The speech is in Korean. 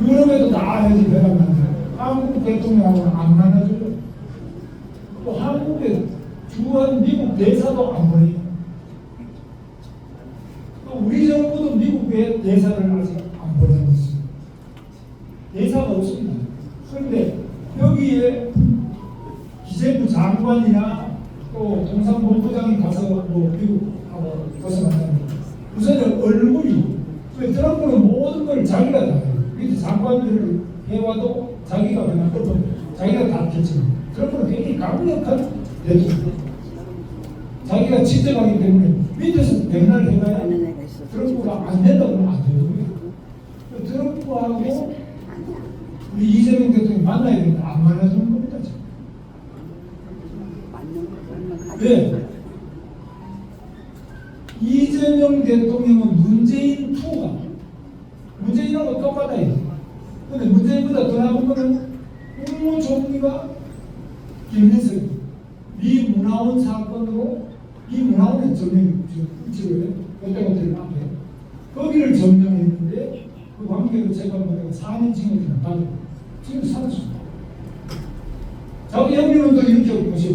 유럽에도 다 해서 배당하는데 한국 대통령하고는 안 만나줘요. 또 한국에 주한 미국 대사도 안 보내요. 또 우리 정부도 미국에 대사를 아직 안 보내고 있습니다. 대사가 없습니다. 그런데 여기에 기재부 장관이나 또 통상본부장이 가서 뭐 미국하고 가서 만나는 우선 얼굴이 그 트럼프는 모든 걸 자기가 다 해요. 밑에 장관들을 해와도 자기가 그냥 어떤 자기가 다 결정. 트럼프는 굉장히 강력한 대통령. 자기가 지정하기 때문에 밑에서 맨날 해봐야 트럼프가 안 된다고 하면 안. 그 트럼프하고 우리 이재명 대통령 만나야 되는데 안 만나주는 겁니다. 지금. 네. 이재명 대통령은 문재인 투가 문재인하고 똑같아요. 근데 문재인보다 더 나쁜 거는 국무총리가 김민석 미 문화원 사건으로 미 문화원에 점령 지금 롯데호텔 앞에 거기를 점령했는데 그 관계로 제가 말하고 4년 징역을 받고 지금 살았습니다. 자기 형님은 또 이렇게 언제